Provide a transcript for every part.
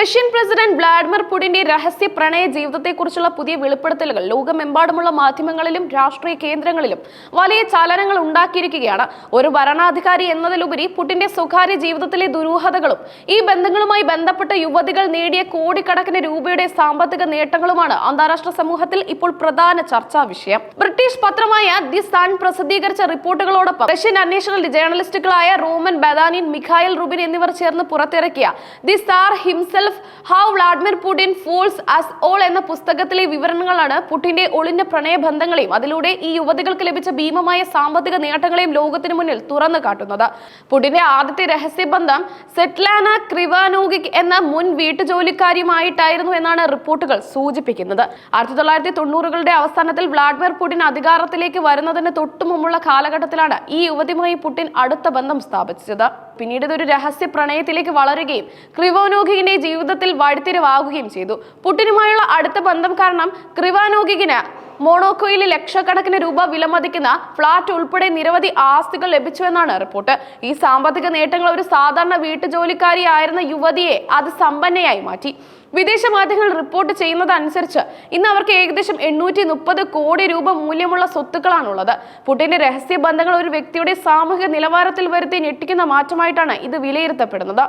Russian president Vladimir പുടിന്റെ രഹസ്യ പ്രണയ ജീവിതത്തെക്കുറിച്ചുള്ള പുതിയ വെളിപ്പെടുത്തലുകൾ ലോകമെമ്പാടുമുള്ള മാധ്യമങ്ങളിലും രാഷ്ട്രീയ കേന്ദ്രങ്ങളിലും വലിയ ചലനങ്ങൾ ഉണ്ടാക്കിയിരിക്കുകയാണ്. ഒരു ഭരണാധികാരി എന്നതിലുപരി പുടിന്റെ സ്വകാര്യ ജീവിതത്തിലെ ദുരൂഹതകളും ഈ ബന്ധങ്ങളുമായി ബന്ധപ്പെട്ട യുവതികൾ നേടിയ കോടിക്കണക്കിന് രൂപയുടെ സാമ്പത്തിക നേട്ടങ്ങളുമാണ് അന്താരാഷ്ട്ര സമൂഹത്തിൽ ഇപ്പോൾ പ്രധാന ചർച്ചാ വിഷയം. ബ്രിട്ടീഷ് പത്രമായ ദി സൺ പ്രസിദ്ധീകരിച്ച റിപ്പോർട്ടുകളോടൊപ്പം റഷ്യൻ അന്വേഷണ ജേർണലിസ്റ്റുകളായ റോമൻ ബദാനിൻ മിഖായൽ റുബിൻ എന്നിവർ ചേർന്ന് പുറത്തിറക്കിയ the tsar himself how Vladimir Putin fools us all എന്ന പുസ്തകത്തിലെ വിവരണങ്ങളാണ് പുടിന്റെ ഒളിഞ്ഞ പ്രണയബന്ധങ്ങളെയും അതിലൂടെ ഈ യുവതികൾക്ക് ലഭിച്ച ഭീമമായ സാമ്പത്തിക നേട്ടങ്ങളെയും ലോകത്തിന് മുന്നിൽ തുറന്നു കാട്ടുന്നത്. പുടിന്റെ ആദ്യത്തെ രഹസ്യബന്ധം സെറ്റ്ലാന ക്രിവാനോഗിക് എന്ന മുൻ വീട്ടുജോലിക്കാരിയുമായിട്ടായിരുന്നു എന്നാണ് റിപ്പോർട്ടുകൾ സൂചിപ്പിക്കുന്നത്. ആയിരത്തി തൊള്ളായിരത്തി തൊണ്ണൂറുകളുടെ അവസാനത്തിൽ വ്ളാഡിമിർ പുടിൻ അധികാരത്തിലേക്ക് വരുന്നതിന് തൊട്ടുമുമ്പുള്ള കാലഘട്ടത്തിലാണ് ഈ യുവതിയുമായി പുടിൻ അടുത്ത ബന്ധം സ്ഥാപിച്ചത്. പിന്നീട് ഇതൊരു രഹസ്യ പ്രണയത്തിലേക്ക് വളരുകയും ക്രിവാനോഗികിന്റെ ജീവിതത്തിൽ വഴിത്തിരിവാകുകയും ചെയ്തു. പുട്ടിനുമായുള്ള അടുത്ത ബന്ധം കാരണം ക്രിവാനോഗിന് മോണോക്കോയിൽ ലക്ഷക്കണക്കിന് രൂപ വിലമതിക്കുന്ന ഫ്ളാറ്റ് ഉൾപ്പെടെ നിരവധി ആസ്തികൾ ലഭിച്ചുവെന്നാണ് റിപ്പോർട്ട്. ഈ സാമ്പത്തിക നേട്ടങ്ങൾ ഒരു സാധാരണ വീട്ടുജോലിക്കാരിയായിരുന്ന യുവതിയെ അത് സമ്പന്നയായി മാറ്റി. വിദേശ മാധ്യമങ്ങൾ റിപ്പോർട്ട് ചെയ്യുന്നത് അനുസരിച്ച് ഇന്ന് അവർക്ക് ഏകദേശം എണ്ണൂറ്റി മുപ്പത് കോടി രൂപ മൂല്യമുള്ള സ്വത്തുക്കളാണുള്ളത്. പുടിന്റെ രഹസ്യ ബന്ധങ്ങൾ ഒരു വ്യക്തിയുടെ സാമൂഹിക നിലവാരത്തിൽ വരുത്തി ഞെട്ടിക്കുന്ന മാറ്റമായിട്ടാണ് ഇത് വിലയിരുത്തപ്പെടുന്നത്.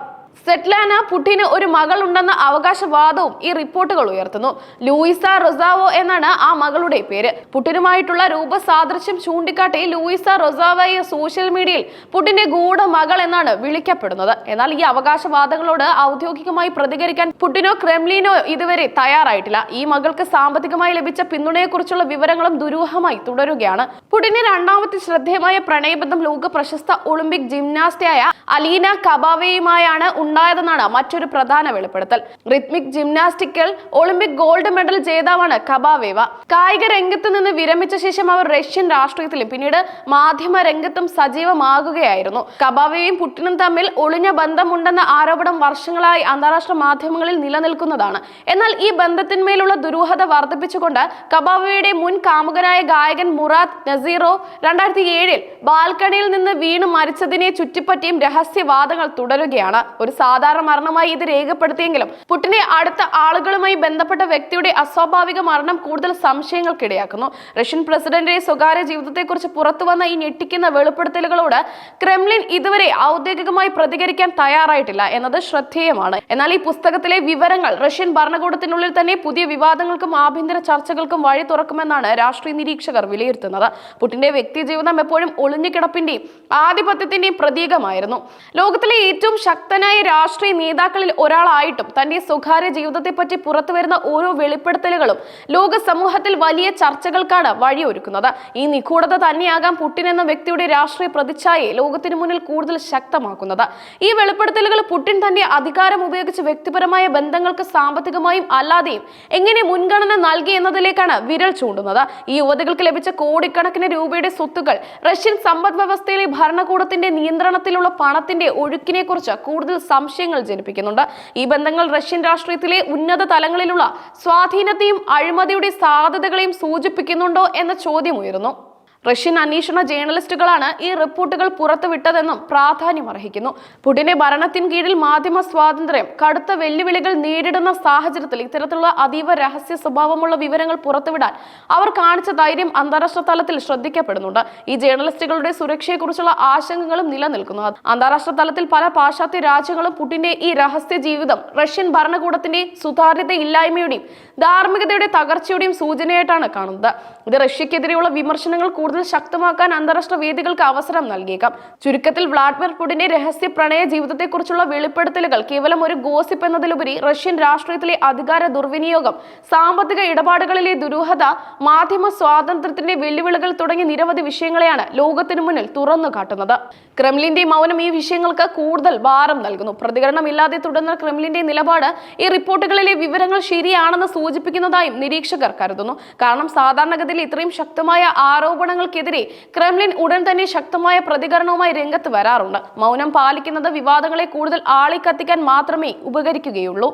സെറ്റ്ലാന പുടിന് ഒരു മകൾ ഉണ്ടെന്ന അവകാശവാദവും ഈ റിപ്പോർട്ടുകൾ ഉയർത്തുന്നു. ലൂയിസ റൊസാവോ എന്നാണ് ആ മകളുടെ പേര്. പുടിനുമായിട്ടുള്ള രൂപസാദൃശ്യം ചൂണ്ടിക്കാട്ടി ലൂയിസ റൊസാവോയെ സോഷ്യൽ മീഡിയയിൽ പുടിന്റെ ഗൂഢ മകൾ എന്നാണ് വിളിക്കപ്പെടുന്നത്. എന്നാൽ ഈ അവകാശവാദങ്ങളോട് ഔദ്യോഗികമായി പ്രതികരിക്കാൻ പുടിനോ ക്രെംലിനോ ഇതുവരെ തയ്യാറായിട്ടില്ല. ഈ മകൾക്ക് സാമ്പത്തികമായി ലഭിച്ച പിന്തുണയെക്കുറിച്ചുള്ള വിവരങ്ങളും ദുരൂഹമായി തുടരുകയാണ്. പുടിന്റെ രണ്ടാമത്തെ ശ്രദ്ധേയമായ പ്രണയബന്ധം ലോക പ്രശസ്ത ഒളിമ്പിക് ജിംനാസ്റ്റായ അലീന കബാവയുമായാണ് ഉണ്ടായതെന്നാണ് മറ്റൊരു പ്രധാന വെളിപ്പെടുത്തൽ. Rhythmic gymnastical Olympic gold medal ജേതാവാണ് Kabaeva. കായിക രംഗത്ത് നിന്ന് വിരമിച്ച ശേഷം അവർ റഷ്യൻ രാഷ്ട്രീയത്തിലും പിന്നീട് മാധ്യമ രംഗത്തും സജീവമാകുകയായിരുന്നു. കബാവേയും പുട്ടിനും തമ്മിൽ ഒളിഞ്ഞ ബന്ധമുണ്ടെന്ന ആരോപണം വർഷങ്ങളായി അന്താരാഷ്ട്ര മാധ്യമങ്ങളിൽ നിലനിൽക്കുന്നതാണ്. എന്നാൽ ഈ ബന്ധത്തിന്മേലുള്ള ദുരൂഹത വർദ്ധിപ്പിച്ചുകൊണ്ട് കബാവയുടെ മുൻ കാമുകനായ ഗായകൻ മുറാദ് നസീറോ രണ്ടായിരത്തി ഏഴിൽ ബാൽക്കണിയിൽ നിന്ന് വീണ് മരിച്ചതിനെ ചുറ്റിപ്പറ്റിയും രഹസ്യവാദങ്ങൾ തുടരുകയാണ്. ഒരു സാധാരണ മരണമായി ഇത് രേഖപ്പെടുത്തിയെങ്കിലും പുട്ടിനെ അടുത്ത ആളുകളുമായി ബന്ധപ്പെട്ട വ്യക്തിയുടെ അസ്വാഭാവിക മരണം കൂടുതൽ സംശയങ്ങൾക്കിടയാക്കുന്നു. റഷ്യൻ പ്രസിഡന്റിന്റെ സ്വകാര്യ ജീവിതത്തെക്കുറിച്ച് പുറത്തു വന്ന ഈ ഞെട്ടിക്കുന്ന വെളിപ്പെടുത്തലുകളോട് ക്രെംലിൻ ഇതുവരെ ഔദ്യോഗികമായി പ്രതികരിക്കാൻ തയ്യാറായിട്ടില്ല എന്നത് ശ്രദ്ധേയമാണ്. എന്നാൽ ഈ പുസ്തകത്തിലെ വിവരങ്ങൾ റഷ്യൻ ഭരണകൂടത്തിനുള്ളിൽ തന്നെ പുതിയ വിവാദങ്ങൾക്കും ആഭ്യന്തര ചർച്ചകൾക്കും വഴി തുറക്കുമെന്നാണ് രാഷ്ട്രീയ നിരീക്ഷകർ വിലയിരുത്തുന്നത്. പുട്ടിന്റെ വ്യക്തി ജീവിതം എപ്പോഴും ഒളിഞ്ഞുകിടപ്പിന്റെയും ആധിപത്യത്തിന്റെയും പ്രതീകമായിരുന്നു. ലോകത്തിലെ ഏറ്റവും ശക്തനായ രാഷ്ട്രീയ നേതാക്കളിൽ ഒരാളായിട്ടും തന്റെ സ്വകാര്യ ജീവിതത്തെപ്പറ്റി പുറത്തുവരുന്ന ഓരോ വെളിപ്പെടുത്തലുകളും ലോക സമൂഹത്തിൽ വലിയ ചർച്ചകൾക്കാണ് വഴിയൊരുക്കുന്നത്. ഈ നിഗൂഢത തന്നെയാകാം പുട്ടിൻ എന്ന വ്യക്തിയുടെ രാഷ്ട്രീയ പ്രതിച്ഛായയെ ലോകത്തിനു മുന്നിൽ കൂടുതൽ ശക്തമാക്കുന്നത്. ഈ വെളിപ്പെടുത്തലുകൾ പുട്ടിൻ തന്റെ അധികാരം ഉപയോഗിച്ച് വ്യക്തിപരമായ ബന്ധങ്ങൾക്ക് സാമ്പത്തികമായും അല്ലാതെയും എങ്ങനെ മുൻഗണന നൽകി എന്നതിലേക്കാണ് വിരൽ ചൂണ്ടുന്നത്. ഈ യുവതികൾക്ക് ലഭിച്ച കോടിക്കണക്കിന് രൂപയുടെ സ്വത്തുകൾ റഷ്യൻ സമ്പദ് വ്യവസ്ഥയിലെ ഭരണകൂടത്തിന്റെ നിയന്ത്രണത്തിലുള്ള പണത്തിന്റെ ഒഴുക്കിനെ കുറിച്ച് കൂടുതൽ സംശയങ്ങൾ ജനിപ്പിക്കുന്നുണ്ട്. ഈ ബന്ധങ്ങൾ റഷ്യൻ രാഷ്ട്രീയത്തിലെ ഉന്നത തലങ്ങളിലുള്ള സ്വാധീനത്തെയും അഴിമതിയുടെ സാധ്യതകളെയും സൂചിപ്പിക്കുന്നുണ്ടോ എന്ന ചോദ്യം ഉയരുന്നു. റഷ്യൻ അന്വേഷണ ജേർണലിസ്റ്റുകളാണ് ഈ റിപ്പോർട്ടുകൾ പുറത്തുവിട്ടതെന്നും പ്രാധാന്യം അർഹിക്കുന്നു. പുടിന്റെ ഭരണത്തിൻ കീഴിൽ മാധ്യമ സ്വാതന്ത്ര്യം കടുത്ത വെല്ലുവിളികൾ നേരിടുന്ന സാഹചര്യത്തിൽ ഇത്തരത്തിലുള്ള അതീവ രഹസ്യ സ്വഭാവമുള്ള വിവരങ്ങൾ പുറത്തുവിടാൻ അവർ കാണിച്ച ധൈര്യം അന്താരാഷ്ട്ര തലത്തിൽ ശ്രദ്ധിക്കപ്പെടുന്നുണ്ട്. ഈ ജേർണലിസ്റ്റുകളുടെ സുരക്ഷയെക്കുറിച്ചുള്ള ആശങ്കകളും നിലനിൽക്കുന്നു. അന്താരാഷ്ട്ര തലത്തിൽ പല പാശ്ചാത്യ രാജ്യങ്ങളും പുടിന്റെ ഈ രഹസ്യ ജീവിതം റഷ്യൻ ഭരണകൂടത്തിന്റെ സുതാര്യതയില്ലായ്മയുടെയും ധാർമ്മികതയുടെ തകർച്ചയുടെയും സൂചനയായിട്ടാണ് കാണുന്നത്. ഇത് റഷ്യക്കെതിരെയുള്ള വിമർശനങ്ങൾ കൂടുതൽ ശക്തമാക്കാൻ അന്താരാഷ്ട്ര വേദികൾക്ക് അവസരം നൽകിയേക്കാം. ചുരുക്കത്തിൽ വ്ളാഡിമിർ പുടിന്റെ രഹസ്യ പ്രണയ ജീവിതത്തെക്കുറിച്ചുള്ള വെളിപ്പെടുത്തലുകൾ കേവലം ഒരു ഗോസിപ്പ് എന്നതിലുപരി റഷ്യൻ രാഷ്ട്രീയത്തിലെ അധികാര ദുർവിനിയോഗം സാമ്പത്തിക ഇടപാടുകളിലെ ദുരൂഹത മാധ്യമ സ്വാതന്ത്ര്യത്തിന്റെ വെല്ലുവിളികൾ തുടങ്ങിയ നിരവധി വിഷയങ്ങളെയാണ് ലോകത്തിനു മുന്നിൽ തുറന്നു കാട്ടുന്നത്. ക്രെംലിന്റെ മൗനം ഈ വിഷയങ്ങൾക്ക് കൂടുതൽ ഭാരം നൽകുന്നു. പ്രതികരണമില്ലാതെ തുടർന്ന ക്രെംലിന്റെ നിലപാട് ഈ റിപ്പോർട്ടുകളിലെ വിവരങ്ങൾ ശരിയാണെന്ന് സൂചിപ്പിക്കുന്നതായും നിരീക്ഷകർ കരുതുന്നു. കാരണം സാധാരണഗതിയിൽ ഇത്രയും ശക്തമായ ആരോപണങ്ങൾക്കെതിരെ ക്രെംലിൻ ഉടൻ തന്നെ ശക്തമായ പ്രതികരണവുമായി രംഗത്ത് വരാറുണ്ട്. മൗനം പാലിക്കുന്നത് വിവാദങ്ങളെ കൂടുതൽ ആളിക്കത്തിക്കാൻ മാത്രമേ ഉപകരിക്കുകയുള്ളൂ.